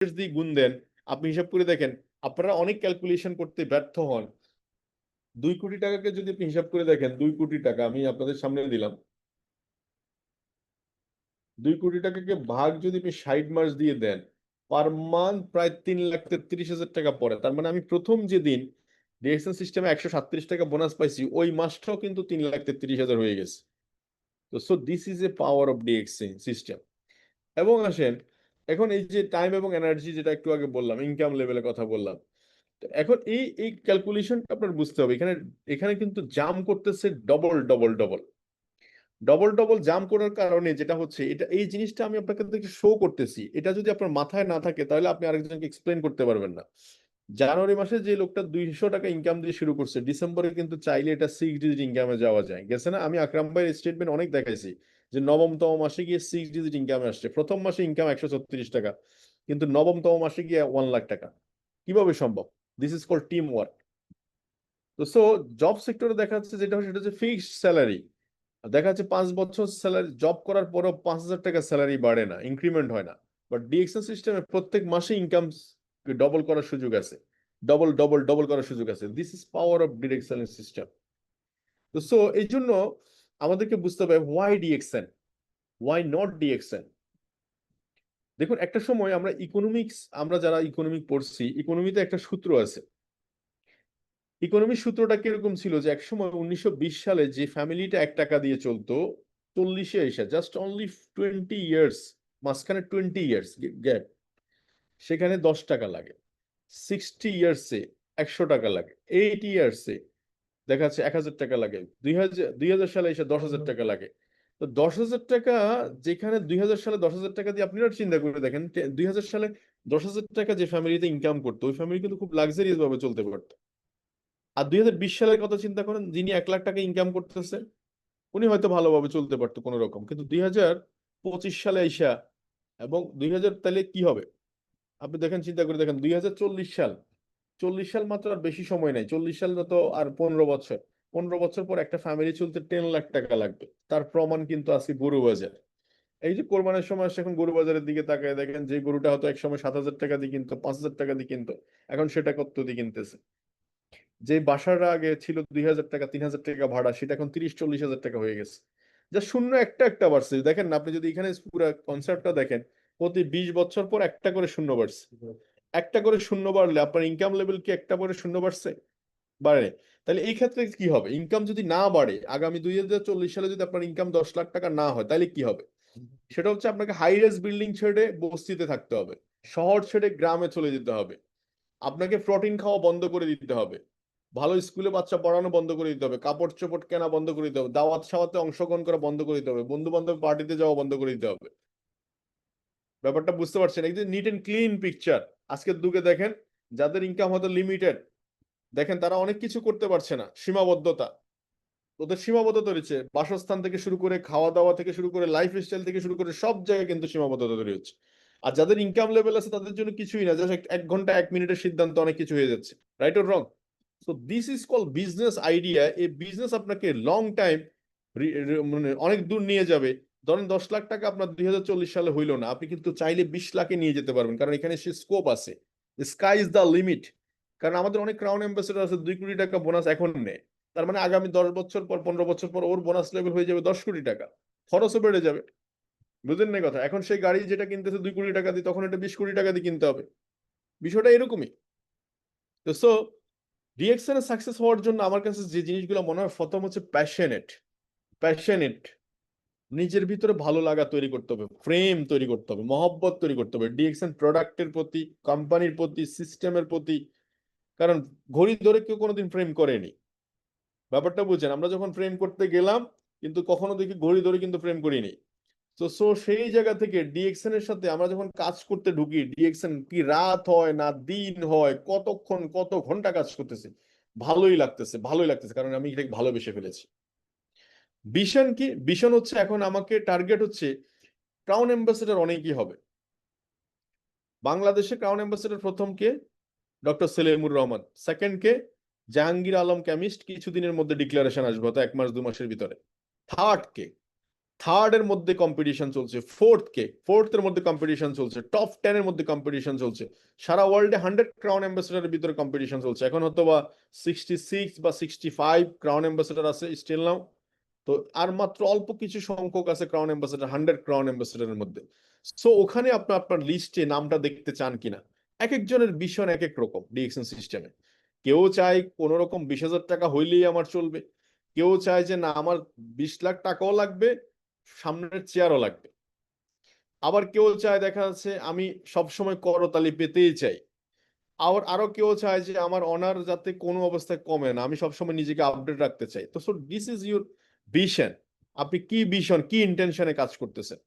দিয়ে গুণ দেন, আপনি হিসাব করে দেখেন, আপনারা অনেক ক্যালকুলেশন করতে ব্যর্থ হন। দুই কোটি টাকাকে যদি আপনি হিসাব করে দেখেন, দুই কোটি টাকা, আমি আপনাদের সামনে দিলাম। দুই কোটি টাকাকে ভাগ যদি আপনি ষাট মাস দিয়ে দেন পার মান্থ প্রায় তিন লাখ তেত্রিশ হাজার টাকা পড়ে। তার মানে আমি প্রথম যে দিন ডিএক্সএন সিস্টেমে একশো সাতত্রিশ টাকা বোনাস পাইছি, ওই মাসটাও কিন্তু তিন লাখ তেত্রিশ হাজার হয়ে গেছে। তো so this is a power of DXN system এবং আসেন এখন এই যে টাইম এবং এনার্জি যেটা একটু আগে বললাম ইনকাম লেভেলের কথা বললাম এখন এই এই ক্যালকুলেশনটা আপনার বুঝতে হবে। এখানে এখানে কিন্তু জাম করতেছে double double double double double jam করার কারণে যেটা হচ্ছে, এটা, এই জিনিসটা আমি আপনাকে শো করতেছি। এটা যদি আপনার মাথায় না থাকে, তাহলে আপনি আরেকজনকে এক্সপ্লেন করতে পারবেন না। জানুয়ারি মাসে যে লোকটা দুইশো টাকা ইনকাম দিয়ে শুরু করছে, ডিসেম্বরে কিন্তু চাইলে এটা সিক্স ডিজিট ইনকামে যাওয়া যায়। গেছে না? আমি আকরাম ভাইয়ের স্টেটমেন্ট অনেক দেখাইছি। যে নবমতম মাসে গিয়ে সিক্স ডিজিট ইনকামে আসছে। প্রথম মাসে ইনকাম একশো ছত্রিশ টাকা, কিন্তু নবমতম মাসে গিয়ে ওয়ান লাখ টাকা। কীভাবে সম্ভব? This is call team work তো সো জব সেক্টরে দেখা যাচ্ছে যেটা হচ্ছে সেটা হচ্ছে ফিক্সড স্যালারি দেখা যাচ্ছে পাঁচ বছর স্যালারি জব করার পরেও পাঁচ হাজার টাকা স্যালারি বাড়ে না ইনক্রিমেন্ট হয় না। বাট ডিএক্সএন সিস্টেমে প্রত্যেক মাসে ইনকাম ডবল করার সুযোগ আছে। ডবল ডবল ডবল করার সুযোগ আছে। This is power of direction system তো সো এই জন্য আমাদেরকে বুঝতে হবে why DXN why not DXN দেখুন, একটা সময় আমরা ইকোনমিক্স আমরা যারা ইকোনমিক পড়ছি ইকোনমিতে একটা সূত্র আছে। ইকোনমিক সূত্রটা কীরকম ছিল যে একসময় উনিশশো বিশ সালে যে ফ্যামিলিটা এক টাকা দিয়ে চলতো, চল্লিশে এসে জাস্ট অনলি টোয়েন্টি ইয়ার্স মাঝখানে টোয়েন্টি ইয়ার্স গ্যাপ সেখানে দশ টাকা লাগে। সিক্সটি ইয়ার্সে একশো টাকা লাগে। এইট ইয়ার্সে দেখা যাচ্ছে এক হাজার টাকা লাগে। দুই হাজার দুই হাজার সালে এসে দশ হাজার টাকা লাগে। তো দশ হাজার টাকা যেখানে দুই হাজার সালে দশ হাজার টাকা দিয়ে আপনারা চিন্তা করে দেখেন দুই হাজার সালে দশ হাজার টাকা যে ফ্যামিলিতে ইনকাম করতো ওই ফ্যামিলি কিন্তু খুব লাক্সারিয়াস ভাবে চলতে পারতো। আর দুই হাজার বিশ সালের কথা চিন্তা করেন যিনি এক লাখ টাকা ইনকাম করতেছে উনি হয়তো ভালোভাবে চলতে পারতো কোনো রকম। কিন্তু দুই হাজার পঁচিশ সালে আইসা এবং দুই হাজার তাহলে কি হবে? আপনি দেখেন চিন্তা করে দেখেন দুই হাজার চল্লিশ সাল চল্লিশ সাল মাত্র আর বেশি সময় নাই। চল্লিশ সাল তো আর পনেরো বছর। পনেরো বছর পর একটা ফ্যামিলি চলতে টেন লাখ টাকা লাগবে। তার প্রমাণ কিন্তু আছে গরু বাজার এই যে কোরবানের সময় এখন গরু বাজারের দিকে তাকায় দেখেন, যে গরুটা হয়তো এক সময় সাত হাজার টাকা দিয়ে কিনতো, পাঁচ হাজার টাকা দিয়ে কিনতো, এখন সেটা কত দিয়ে কিনতেছে? যে বাসাটা আগে ছিল দুই হাজার টাকা, তিন হাজার টাকা ভাড়া, সেটা এখন তিরিশ, চল্লিশ হাজার টাকা হয়ে গেছে। যা শূন্য একটা একটা বাড়ছে। দেখেন, আপনি যদি এখানে পুরো কনসেপ্টটা দেখেন, প্রতি বিশ বছর পর একটা করে শূন্য বাড়ছে। একটা করে শূন্য বাড়লে আপনার ইনকাম লেভেল কি একটা করে শূন্য বাড়ছে? বাড়ে। তাহলে এই ক্ষেত্রে কি হবে? ইনকাম যদি না বাড়ে, আগামী দুই হাজার চল্লিশ সালে যদি আপনার ইনকাম দশ লাখ টাকা না হয়, তাহলে কি হবে? সেটা হচ্ছে আপনাকে হাই রেস বিল্ডিং ছেড়ে বস্তিতে থাকতে হবে। শহর ছেড়ে গ্রামে চলে যেতে হবে। আপনাকে প্রোটিন খাওয়া বন্ধ করে দিতে হবে। ভালো স্কুলে বাচ্চা পড়ানো বন্ধ করে দিতে হবে। কাপড় চোপড় কেনা বন্ধ করে দিতে হবে। দাওয়াত সাওয়াতে অংশগ্রহণ করা বন্ধ করে দিতে হবে। বন্ধু বান্ধব পার্টিতে যাওয়া বন্ধ করে দিতে হবে। ব্যাপারটা বুঝতে পারছেন? যে নিট এন্ড ক্লিন পিকচার আজকের দুকে দেখেন, যাদের ইনকাম হয়তো লিমিটেড দেখেন তারা অনেক কিছু করতে পারছে না, সীমাবদ্ধতা। ওদের সীমাবদ্ধতা রয়েছে, বাসস্থান থেকে শুরু করে খাওয়া দাওয়া থেকে শুরু করে লাইফ স্টাইল থেকে শুরু করে সব জায়গায় কিন্তু সীমাবদ্ধতা তৈরি হচ্ছে। আর যাদের ইনকাম লেভেল আছে তাদের জন্য কিছুই না জাস্ট এক ঘণ্টা, এক মিনিটের সিদ্ধান্ত অনেক কিছু হয়ে যাচ্ছে। Right or wrong so this is call business idea এই বিজনেস আপনাকে লং টাইম মানে অনেক দূর নিয়ে যাবে। ধরেন দশ লাখ টাকা আপনার দুই হাজার চল্লিশ সালে হইল না, আপনি কিন্তু চাইলে বিশ লাখে নিয়ে যেতে পারবেন, কারণ এখানে সে স্কোপ আছে। স্কাই ইজ দ্য লিমিট কারণ আমাদের অনেক ক্রাউন অ্যাম্বাসেডর আছে, দুই কোটি টাকা বোনাস এখন নেই তার মানে আগামী দশ বছর পর, পনেরো বছর পর ওর বোনাস লেভেল হয়ে যাবে দশ কোটি টাকা। খরচও বেড়ে যাবে। বুঝলেন না কথা? এখন সেই গাড়ি যেটা কিনতেছে দুই কোটি টাকা দিয়ে, তখন এটা বিশ কোটি টাকা দিয়ে কিনতে হবে। বিষয়টা এরকমই। তো সো ডিএক্সএন সাকসেস হওয়ার জন্য আমার কাছে যে জিনিসগুলো মনে হয়, প্রথম হচ্ছে প্যাশনেট প্যাশনেট নিজের ভিতরে ভালো লাগা তৈরি করতে হবে ফ্রেম তৈরি করতে হবে, মহব্বত তৈরি করতে হবে ডিএক্সএন প্রোডাক্টের প্রতি কোম্পানির প্রতি সিস্টেমের প্রতি। কারণ ঘড়ি ধরে কেউ কোনোদিন ফ্রেম করেনি। ব্যাপারটা বুঝছেন? আমরা যখন ফ্রেম করতে গেলাম, কিন্তু কখনো দেখি ঘড়ি ধরে কিন্তু ফ্রেম করিনি। তো সো সেই জায়গা থেকে ডিএক্সএন এর সাথে আমরা যখন কাজ করতে ঢুকি ডিএক্সএন কি রাত হয় না দিন হয়, কতক্ষণ, কত ঘণ্টা কাজ করতেছে, ভালোই লাগতেছে ভালোই লাগতেছে, কারণ আমি এটাকে ভালোবেসে ফেলেছি। ভিশন কি? ভিশন হচ্ছে এখন আমাকে টার্গেট হচ্ছে ক্রাউন অ্যাম্বাসেডর অনেকই হবে। বাংলাদেশে ক্রাউন অ্যাম্বাসেডর প্রথম কে? ডক্টর সেলিমুর রহমান। সেকেন্ড কে? জাহাঙ্গীর আলম কেমিস্ট কিছুদিনের মধ্যে ডিক্লারেশন আসবে, হয়তো এক মাস, দু মাসের ভিতরে। থার্ড কে? থার্ড এর মধ্যে কম্পিটিশন চলছে। ফোর্থ কে? ফোর্থ এর মধ্যে কম্পিটিশন চলছে। টপ টেন এর মধ্যে কম্পিটিশন চলছে। সারা ওয়ার্ল্ডে হান্ড্রেড ক্রাউন অ্যাম্বাসেডারের ভিতরে কম্পিটিশন চলছে। এখন হয়তো বা সিক্সটি সিক্স বা সিক্সটি ফাইভ ক্রাউন অ্যাম্বাসেডার আছে স্টিল নাও তো আর মাত্র অল্প কিছু সংখ্যক আছে ক্রাউন অ্যাম্বাসেডার হান্ড্রেড ক্রাউন অ্যাম্বাসেডারের মধ্যে। সো ওখানে আপনার আপনার লিস্টে নামটা দেখতে চান কিনা? এক একজনের ভীষণ এক এক রকম ডিএকশন সিস্টেমে কেউ চায় কোন রকম বিশ হাজার টাকা হইলেই আমার চলবে। কেউ চায় যে না, আমার বিশ লাখ টাকাও লাগবে, সামনের চেয়ারও লাগবে। আবার কেউ চায় দেখা যাচ্ছে আমি সবসময় করতালি পেতেই চাই। আবার আরও কেউ চায় যে আমার অনার যাতে কোনো অবস্থায় কমে না, আমি সবসময় নিজেকে আপডেট রাখতে চাই। তো so this is your vision আপনি কি ভিশন কি ইন্টেনশনে কাজ করতেছেন?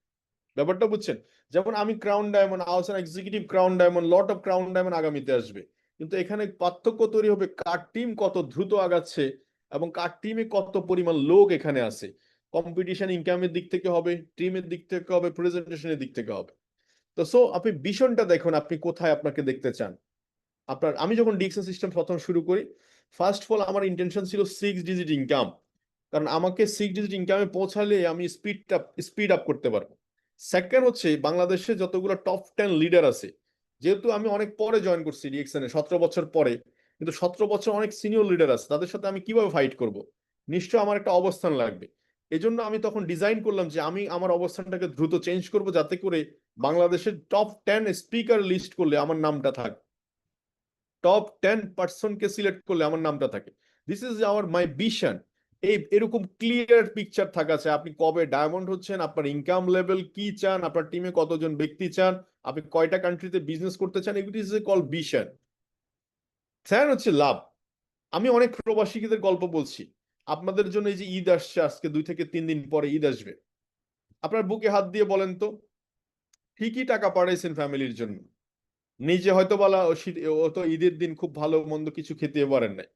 ব্যাপারটা বুঝছেন? যেমন আমি ক্রাউন ডায়মন্ড আওয়াজ executive crown diamond lot of crown diamond আগামীতে আসবে। কিন্তু এখানে পার্থক্য তৈরি হবে কার টিম কত দ্রুত আগাচ্ছে এবং কার টিমে কত পরিমাণ লোক এখানে আছে। কম্পিটিশন ইনকামের দিক থেকে হবে টিমের দিক থেকে হবে প্রেজেন্টেশনের দিক থেকে হবে। তো সো আপনি ভীষণটা দেখুন আপনি কোথায় আপনাকে দেখতে চান। আপনার, আমি যখন ডিএক্সএন সিস্টেম প্রথম শুরু করি ফার্স্ট অফ অল আমার ইন্টেনশন ছিল সিক্স ডিজিট ইনকাম কারণ আমাকে সিক্স ডিজিট ইনকামে পৌঁছালে আমি স্পিড স্পিড আপ করতে পারব। সেকেন্ড হচ্ছে বাংলাদেশে যতগুলো টপ টেন লিডার আছে, যেহেতু আমি অনেক পরে জয়েন করছি ডিএক্সএন সতেরো বছর পরে, কিন্তু সতেরো বছর অনেক সিনিয়র লিডার আছে, তাদের সাথে আমি কীভাবে ফাইট করব? নিশ্চয় আমার একটা অবস্থান লাগবে। এজন্য আমি তখন ডিজাইন করলাম যে আমি আমার অবস্থানটাকে দ্রুত চেঞ্জ করব যাতে করে বাংলাদেশের টপ টেন স্পিকার লিস্ট করলে আমার নামটা থাক। টপ টেন পার্সনকে সিলেক্ট করলে আমার নামটা থাকে। This is our my vision এই এরকম ক্লিয়ার পিকচার থাকা চাই আপনি কবে ডায়মন্ড হচ্ছেন, আপনার ইনকাম লেভেল কি চান, আপনার টিমে কতজন ব্যক্তি চান, আপনি কয়টা কান্ট্রিতে বিজনেস করতে চান, এগুলি ইজ কল ভিশন স্যার, হচ্ছে লাভ। আমি অনেক প্রবাসীদের গল্প বলছি। আপনাদের জন্য এই যে ঈদ আসছে, আজকে দুই থেকে তিন দিন পরে ঈদ আসবে। আপনার বুকে হাত দিয়ে বলেন তো ঠিকই টাকা পাঠাইছেন ফ্যামিলির জন্য? নিজে হয়তো বলা ও তো ঈদের দিন খুব ভালো মন্দ কিছু খেতে পারেন নাই।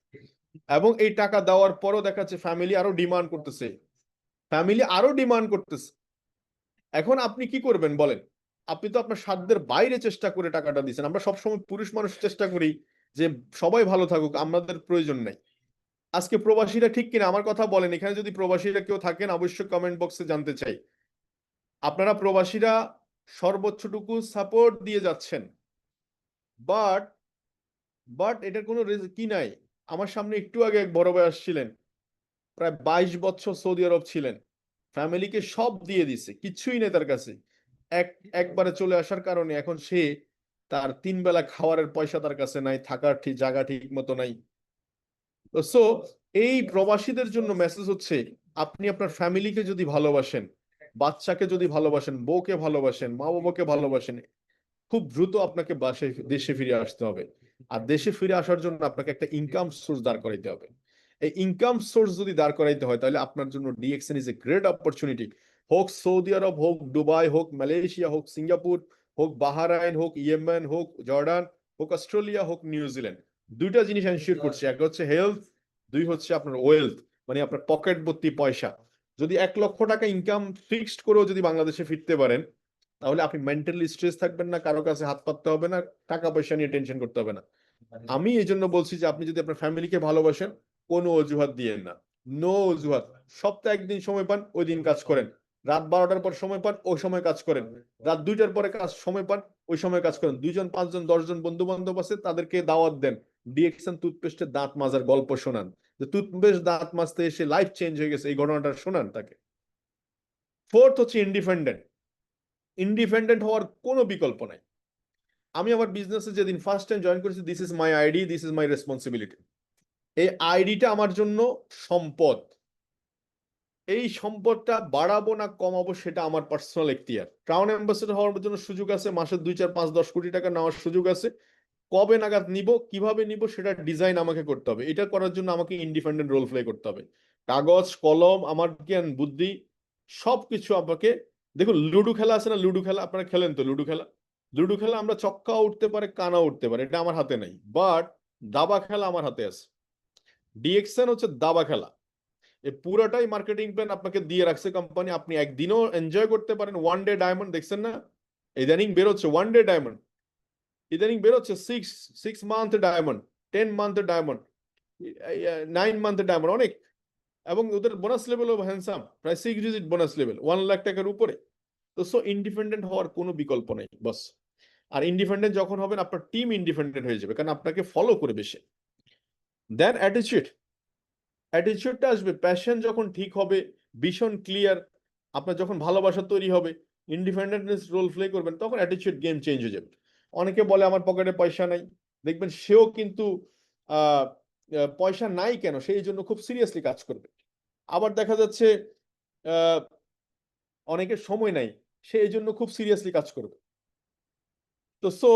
এবং এই টাকা দেওয়ার পরও দেখা যাচ্ছে ফ্যামিলি আরও ডিমান্ড করতেছে। ফ্যামিলি আরও ডিমান্ড করতেছে। এখন আপনি কি করবেন বলেন? আপনি তো আপনার সাধ্যের বাইরে চেষ্টা করে টাকাটা দিচ্ছেন আমরা সবসময় পুরুষ মানুষ চেষ্টা করি যে সবাই ভালো থাকুক, আমাদের প্রয়োজন নাই। আজকে প্রবাসীরা ঠিক কিনা আমার কথা বলেন। এখানে যদি প্রবাসীরা কেউ থাকেন, অবশ্যই কমেন্ট বক্সে জানতে চাই। আপনারা প্রবাসীরা সর্বোচ্চটুকু সাপোর্ট দিয়ে যাচ্ছেন। বাট বাট এটার কোনো কি নাই? আমার সামনে একটু আগে এক বড় ভাই আসছিলেন। প্রায় বাইশ বছর সৌদি আরব ছিলেন। ফ্যামিলিকে সব দিয়ে দিছে কিচ্ছুই নেই তার কাছে। এক, একবারে চলে আসার কারণে এখন সে তার তিন বেলা খাওয়ারের পয়সা তার কাছে নাই থাকার ঠিক জায়গা ঠিক মতো নাই। সো এই প্রবাসীদের জন্য মেসেজ হচ্ছে, আপনি আপনার ফ্যামিলিকে যদি ভালোবাসেন, বাচ্চাকে যদি ভালোবাসেন, বউকে ভালোবাসেন মা বাবাকে ভালোবাসেন খুব দ্রুত আপনাকে বাসে, দেশে ফিরে আসতে হবে। আর দেশে ফিরে আসার জন্য আপনাকে একটা ইনকাম সোর্স দাঁড় করাইতে হবে। এই ইনকাম সোর্স যদি দাঁড় করাইতে হয়, তাহলে আপনার জন্য DXN is a great opportunity হোক সৌদি আরব হোক, দুবাই হোক, মালয়েশিয়া হোক, সিঙ্গাপুর হোক, বাহারাইন হোক, ইয়েমেন হোক, জর্ডান হোক, অস্ট্রেলিয়া হোক নিউজিল্যান্ড দুইটা জিনিস এনশিওর করছে। এক হচ্ছে হেলথ দুই হচ্ছে আপনার ওয়েলথ মানে আপনার পকেট ভর্তি পয়সা। যদি এক লক্ষ টাকা ইনকাম ফিক্সড করেও যদি বাংলাদেশে ফিরতে পারেন তাহলে আপনি মেন্টালি স্ট্রেস থাকবেন না, কারও কাছে হাত পাততে হবে না টাকা পয়সা নিয়ে টেনশন করতে হবে না। আমি এই জন্য বলছি যে, আপনি যদি আপনার ফ্যামিলিকে ভালোবাসেন, কোনো অজুহাত দিয়েন না। নো অজুহাত। সপ্তাহে একদিন সময় পান, ওই দিন কাজ করেন। রাত বারোটার পর সময় পান, ওই সময় কাজ করেন। রাত দুইটার পরে কাজ, সময় পান, ওই সময় কাজ করেন। দুইজন, পাঁচজন, দশজন বন্ধু বান্ধব আছে, তাদেরকে দাওয়াত দেন। ডিএক্সন টুথপেস্টের দাঁত মাজার গল্প শোনান। যে টুথপেস্ট দাঁত মাজতে এসে লাইফ চেঞ্জ হয়ে গেছে, এই ঘটনাটা শোনান তাকে। ফোর্থ হচ্ছে ইন্ডিপেন্ডেন্ট ইন্ডিপেন্ডেন্ট হওয়ার কোনো বিকল্প নাই। আমি আমার বিজনেসে যেদিন ফার্স্ট টাইম জয়েন করেছি this is my ID this is my responsibility এই আইডিটা আমার জন্য সম্পদ। এই সম্পদটা বাড়াবো না কমাবো সেটা আমার পার্সোনাল এখতিয়ার। ক্রাউন অ্যাম্বাসেডর হওয়ার জন্য সুযোগ আছে, মাসে দুই, চার, পাঁচ, দশ কোটি টাকা নেওয়ার সুযোগ আছে। কবে নাগাদ নিব, কীভাবে নিব সেটা ডিজাইন আমাকে করতে হবে। এটা করার জন্য আমাকে ইন্ডিপেন্ডেন্ট রোল প্লে করতে হবে। কাগজ, কলম, আমার জ্ঞান, বুদ্ধি, সবকিছু আমাকে দেখুন, লুডো খেলা আছে না, লুডো খেলা আপনারা খেলেন তো, লুডো খেলা? লুডো খেলা আমরা চক্কা উঠতে পারে, কানা উঠতে পারে, এটা আমার হাতে নাই। বাট দাবা খেলা আমার হাতে আছে। ডিএক্সএন হচ্ছে দাবা খেলা। এই পুরোটাই মার্কেটিং প্ল্যান আপনাকে দিয়ে রাখছে কোম্পানি আপনি একদিনও এনজয় করতে পারেন ওয়ান ডে ডায়মন্ড দেখছেন না? ইদানিং বেরোচ্ছে ওয়ান ডে ডায়মন্ড ইদানিং বেরোচ্ছে six six month diamond ten month diamond nine month diamond অনেক। এবং ওদের বোনাস লেভেলও হ্যান্ডসাম প্রায় six digit bonus level one lakh টাকার উপরে। তো সো ইন্ডিপেন্ডেন্ট হওয়ার কোনো বিকল্প নেই, বস। আর ইন্ডিপেন্ডেন্ট যখন হবেন, আপনার টিম ইন্ডিপেন্ডেন্ট হয়ে যাবে, কারণ আপনাকে ফলো করবে সে। দেন অ্যাটিচিউড অ্যাটিচিউডটা আসবে প্যাশন যখন ঠিক হবে, ভীষণ ক্লিয়ার আপনার যখন ভালোবাসা তৈরি হবে ইন্ডিপেন্ডেন্টনেস রোল প্লে করবেন, তখন অ্যাটিচিউড গেম চেঞ্জ হয়ে যাবে। অনেকে বলে, আমার পকেটে পয়সা নাই। দেখবেন সেও কিন্তু পয়সা নাই কেন? সেই জন্য খুব সিরিয়াসলি কাজ করবে। আবার দেখা যাচ্ছে অনেকের সময় নাই সে এই জন্য খুব সিরিয়াসলি কাজ করবে। তো সো